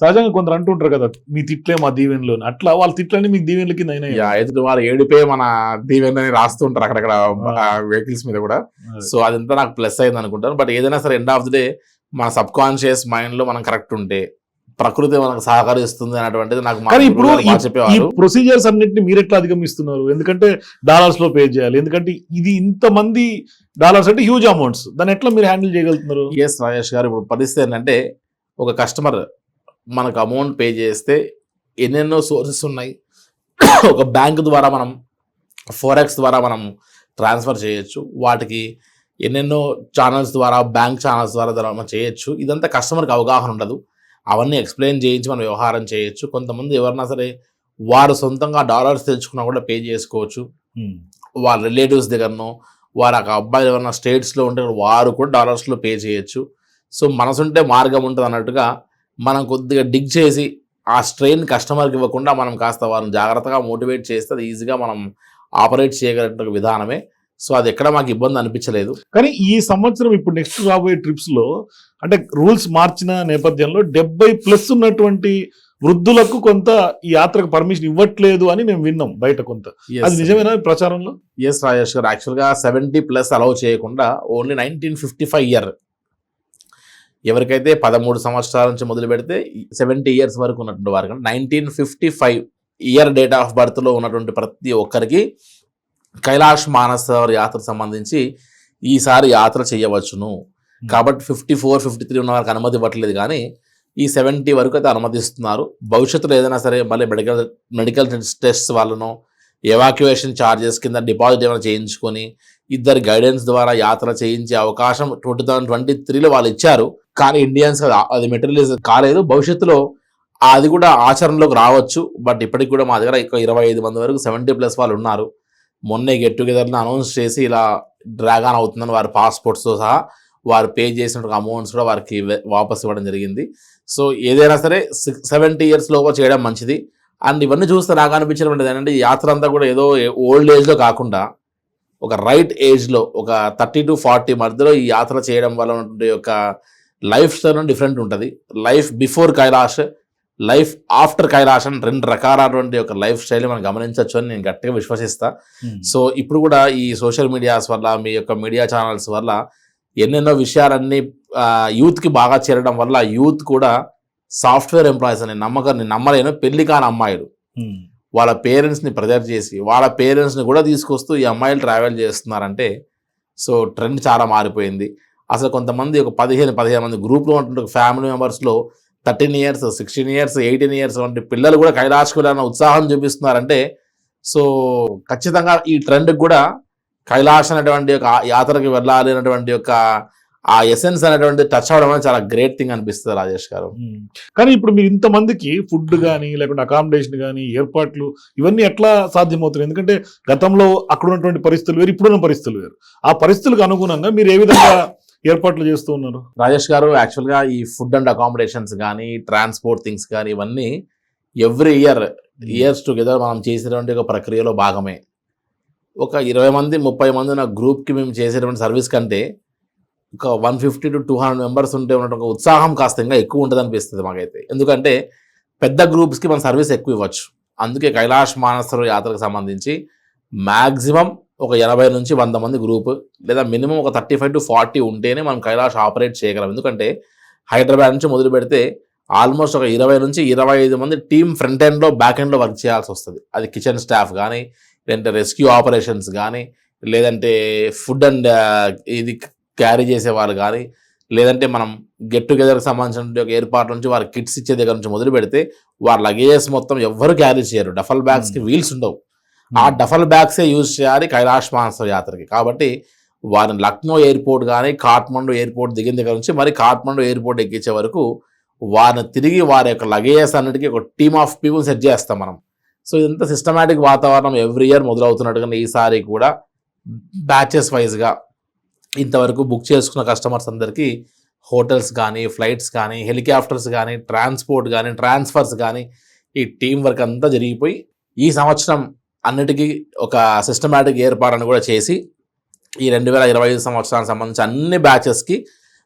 సహజంగా కొందరు అంటుంటారు కదా మీ తిట్లే మా దీవెనలో. అట్లా వాళ్ళ తిట్లన్నీ మీకు దీవెనల కింద అయినాయి? యా, ఎదుటి వారు ఏడిపే మన దీవెనని రాస్తుంటారు అక్కడక్కడ. వెహికల్స్ మీద కూడా. సో అదంతా నాకు ప్లస్ అయింది అనుకుంటాను. బట్ ఏదైనా సరే ఎండ్ ఆఫ్ ది డే మన సబ్ కాన్షియస్ మైండ్లో మనం కరెక్ట్ ఉంటే ప్రకృతి మనకు సహకరిస్తుంది అనేటువంటిది నాకు ఇప్పుడు ఈ ప్రొసీజర్స్ అన్నింటిని మీరు ఎట్లా అధిగమిస్తున్నారు? ఎందుకంటే డాలర్స్లో పే చేయాలి. ఎందుకంటే ఇది ఇంత మంది డాలర్స్ అంటే హ్యూజ్ అమౌంట్స్ దాన్ని ఎట్లా మీరు హ్యాండిల్ చేయగలుగుతున్నారు? ఎస్ రాజేష్ గారు ఇప్పుడు పరిస్థితి ఏంటంటే ఒక కస్టమర్ మనకు అమౌంట్ పే చేస్తే ఎన్నెన్నో సోర్సెస్ ఉన్నాయి. ఒక బ్యాంక్ ద్వారా మనం ఫోరెక్స్ ద్వారా మనం ట్రాన్స్ఫర్ చేయొచ్చు. వాటికి ఎన్నెన్నో ఛానల్స్ ద్వారా బ్యాంక్ ఛానల్స్ ద్వారా మనం చేయొచ్చు. ఇదంతా కస్టమర్కి అవగాహన ఉండదు. అవన్నీ ఎక్స్ప్లెయిన్ చేయించి మనం వ్యవహారం చేయొచ్చు. కొంతమంది ఎవరన్నా సరే వారు సొంతంగా డాలర్స్ తెచ్చుకున్నా కూడా పే చేసుకోవచ్చు. వాళ్ళ రిలేటివ్స్ దగ్గరనో వారు ఆ అబ్బాయి ఏమైనా స్టేట్స్లో ఉంటే వారు కూడా డాలర్స్లో పే చేయొచ్చు. సో మనసుంటే మార్గం ఉంటుంది అన్నట్టుగా మనం కొద్దిగా డిగ్ చేసి ఆ స్ట్రెయిన్ కస్టమర్కి ఇవ్వకుండా మనం కాస్త వారిని జాగ్రత్తగా మోటివేట్ చేస్తే అది ఈజీగా మనం ఆపరేట్ చేయగలిగిన విధానమే. సో అది ఎక్కడ మాకు ఇబ్బంది అనిపించలేదు. కానీ ఈ సంవత్సరం ఇప్పుడు నెక్స్ట్ రాబోయే ట్రిప్స్లో అంటే రూల్స్ మార్చిన నేపథ్యంలో డెబ్బై ప్లస్ ఉన్నటువంటి వృద్ధులకు కొంత ఈ యాత్రకు పర్మిషన్ ఇవ్వట్లేదు అని మేము విన్నాం బయట కొంత. అది నిజమేనా ప్రచారంలో? ఎస్ రాజేష్ గారు. యాక్చువల్గా సెవెంటీ ప్లస్ అలౌ చేయకుండా only nineteen fifty five year ఎవరికైతే పదమూడు సంవత్సరాల నుంచి మొదలు పెడితే సెవెంటీ ఇయర్స్ వరకు ఉన్నటువంటి వారికి nineteen fifty five year date of బర్త్లో ఉన్నటువంటి ప్రతి ఒక్కరికి కైలాష్ మానసరోవర్ యాత్రకు సంబంధించి ఈసారి యాత్ర చేయవచ్చును. కాబట్టి ఫిఫ్టీ ఫోర్ ఫిఫ్టీ త్రీ ఉన్న వారికి అనుమతి ఇవ్వట్లేదు కానీ ఈ సెవెంటీ వరకు అయితే అనుమతిస్తున్నారు. భవిష్యత్తులో ఏదైనా సరే మళ్ళీ మెడికల్ మెడికల్ టెస్ట్ వాళ్ళను ఎవాక్యుయేషన్ ఛార్జెస్ కింద డిపాజిట్ ఏమైనా చేయించుకొని ఇద్దరు గైడెన్స్ ద్వారా యాత్ర చేయించే అవకాశం ట్వంటీ థౌజండ్ ట్వంటీ త్రీలో వాళ్ళు ఇచ్చారు. కానీ ఇండియన్స్ అది మెటీరియలైజ్ కాలేదు. భవిష్యత్తులో అది కూడా ఆచరణలోకి రావచ్చు. బట్ ఇప్పటికి కూడా మా దగ్గర ఎక్కువ ఇరవై ఐదు మంది వరకు సెవెంటీ ప్లస్ వాళ్ళు ఉన్నారు. మొన్నే గెట్ టుగెదర్ని అనౌన్స్ చేసి ఇలా డ్రాగ్ అవుతుందని వారి పాస్పోర్ట్స్తో సహా వారు పే చేసిన అమౌంట్స్ కూడా వారికి వాపస్ ఇవ్వడం జరిగింది. సో ఏదైనా సరే సిక్స్ సెవెంటీ ఇయర్స్ లోపు చేయడం మంచిది. అండ్ ఇవన్నీ చూస్తే నాకు అనిపించినటువంటిది ఏంటంటే యాత్ర అంతా కూడా ఏదో ఓల్డ్ ఏజ్లో కాకుండా ఒక రైట్ ఏజ్లో ఒక థర్టీ టు ఫార్టీ మధ్యలో ఈ యాత్ర చేయడం వల్ల ఉన్నటువంటి యొక్క లైఫ్ స్టైల్ డిఫరెంట్ ఉంటుంది. Life before Kailash life after Kailash అని రెండు రకాలైనటువంటి ఒక లైఫ్ స్టైల్ మనం గమనించవచ్చు అని నేను గట్టిగా విశ్వసిస్తా. సో ఇప్పుడు కూడా ఈ సోషల్ మీడియాస్ వల్ల మీ యొక్క మీడియా ఛానల్స్ వల్ల ఎన్నెన్నో విషయాలన్నీ యూత్కి బాగా చేరడం వల్ల యూత్ కూడా సాఫ్ట్వేర్ ఎంప్లాయీస్ అనే నమ్మకం నేను నమ్మలేను పెళ్ళి కాని అమ్మాయిలు. వాళ్ళ పేరెంట్స్ని ప్రెజర్ చేసి వాళ్ళ పేరెంట్స్ని కూడా తీసుకొస్తూ ఈ అమ్మాయిలు ట్రావెల్ చేస్తున్నారంటే సో ట్రెండ్ చాలా మారిపోయింది. అసలు కొంతమంది ఒక పదిహేను పదిహేను మంది గ్రూప్లో ఉంటుంటే ఫ్యామిలీ మెంబర్స్లో thirteen years sixteen years eighteen years వంటి పిల్లలు కూడా కైలాష్కు వెళ్ళాలన్న ఉత్సాహం చూపిస్తున్నారంటే సో ఖచ్చితంగా ఈ ట్రెండ్కి కూడా కైలాష్ అనేటువంటి ఒక యాత్రకి వెళ్ళాలి అనేటువంటి ఒక ఆ ఎసెన్స్ అనేటువంటి టచ్ అవ్వడం అనేది చాలా గ్రేట్ థింగ్ అనిపిస్తుంది రాజేష్ గారు. కానీ ఇప్పుడు మీరు ఇంతమందికి ఫుడ్ కానీ లేకుంటే అకామిడేషన్ కానీ ఏర్పాట్లు ఇవన్నీ ఎట్లా సాధ్యమవుతున్నాయి? ఎందుకంటే గతంలో అక్కడ ఉన్నటువంటి పరిస్థితులు వేరు ఇప్పుడున్న పరిస్థితులు వేరు. ఆ పరిస్థితులకు అనుగుణంగా మీరు ఏ విధంగా ఏర్పాట్లు చేస్తూ ఉన్నారు? రాజేష్ గారు యాక్చువల్గా ఈ ఫుడ్ అండ్ అకామిడేషన్స్ కానీ ట్రాన్స్పోర్ట్ థింగ్స్ కానీ ఇవన్నీ ఎవ్రీ ఇయర్ ఇయర్స్ టుగెదర్ మనం చేసేటువంటి ఒక ప్రక్రియలో భాగమే. ఒక ఇరవై మంది ముప్పై మంది ఉన్న గ్రూప్కి మేము చేసేటువంటి సర్వీస్ కంటే ఒక one fifty to two hundred members ఉంటే ఉన్నటువంటి ఒక ఉత్సాహం కాస్త ఇంకా ఎక్కువ ఉంటుంది అనిపిస్తుంది మాకైతే. ఎందుకంటే పెద్ద గ్రూప్స్కి మన సర్వీస్ ఎక్కువ ఇవ్వచ్చు. అందుకే కైలాష్ మానసరు యాత్రకు సంబంధించి మ్యాక్సిమం ఒక ఎనభై నుంచి వంద మంది గ్రూప్ లేదా మినిమం ఒక థర్టీ ఫైవ్ టు ఫార్టీ ఉంటేనే మనం కైలాష్ ఆపరేట్ చేయగలం. ఎందుకంటే హైదరాబాద్ నుంచి మొదలు పెడితే ఆల్మోస్ట్ ఒక ఇరవై నుంచి ఇరవై ఐదు మంది టీమ్ ఫ్రంట్ ఎండ్లో బ్యాక్ ఎండ్లో వర్క్ చేయాల్సి వస్తుంది. అది కిచెన్ స్టాఫ్ కానీ లేదంటే రెస్క్యూ ఆపరేషన్స్ కానీ లేదంటే ఫుడ్ అండ్ ఇది క్యారీ చేసేవాళ్ళు కానీ లేదంటే మనం గెట్ టుగెదర్కి సంబంధించిన ఒక ఏర్పాటు నుంచి వారి కిట్స్ ఇచ్చే దగ్గర నుంచి మొదలు పెడితే వారి లగేజెస్ మొత్తం ఎవ్వరు క్యారీ చేయరు. డఫల్ బ్యాగ్స్కి వీల్స్ ఉండవు. ఆ డఫల్ బ్యాగ్సే యూజ్ చేయాలి కైలాష్ మానస యాత్రకి. కాబట్టి వారిని లక్నో ఎయిర్పోర్ట్ కానీ కాఠ్మండు ఎయిర్పోర్ట్ దిగిన దగ్గర నుంచి మరి కాఠ్మండు ఎయిర్పోర్ట్ ఎక్కించే వరకు వారిని తిరిగి వారి యొక్క లగేజెస్ అన్నిటికీ ఒక టీమ్ ఆఫ్ పీపుల్ సెట్ చేస్తాం మనం. సో ఇదంతా సిస్టమేటిక్ వాతావరణం ఎవ్రీ ఇయర్ మొదలవుతున్నట్టుగా ఈసారి కూడా బ్యాచెస్ వైజ్గా ఇంతవరకు బుక్ చేసుకున్న కస్టమర్స్ అందరికీ హోటల్స్ కానీ ఫ్లైట్స్ కానీ హెలికాప్టర్స్ కానీ ట్రాన్స్పోర్ట్ కానీ ట్రాన్స్ఫర్స్ కానీ ఈ టీం వర్క్ అంతా జరిగిపోయి ఈ సంవత్సరం అన్నిటికీ ఒక సిస్టమేటిక్ ఏర్పాటును కూడా చేసి ఈ రెండు వేల ఇరవై ఐదు సంవత్సరానికి సంబంధించి అన్ని బ్యాచెస్కి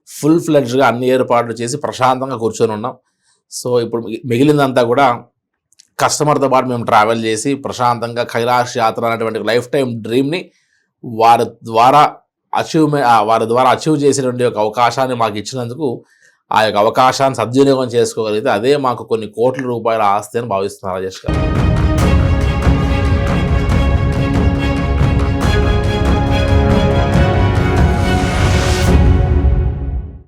ఫుల్ ఫ్లెడ్జ్గా అన్ని ఏర్పాట్లు చేసి ప్రశాంతంగా కూర్చొని ఉన్నాం. సో ఇప్పుడు మిగి- మిగిలిందంతా కూడా కస్టమర్తో పాటు మేము ట్రావెల్ చేసి ప్రశాంతంగా కైలాష్ యాత్ర అనేటువంటి లైఫ్ టైం డ్రీమ్ని వారి ద్వారా అచీవ్ వారి ద్వారా అచీవ్ చేసినటువంటి ఒక అవకాశాన్ని మాకు ఇచ్చినందుకు ఆ యొక్క అవకాశాన్ని సద్వినియోగం చేసుకోగలిగితే అదే మాకు కొన్ని కోట్ల రూపాయల ఆస్తి అని భావిస్తున్నారు రాజేష్ గారు.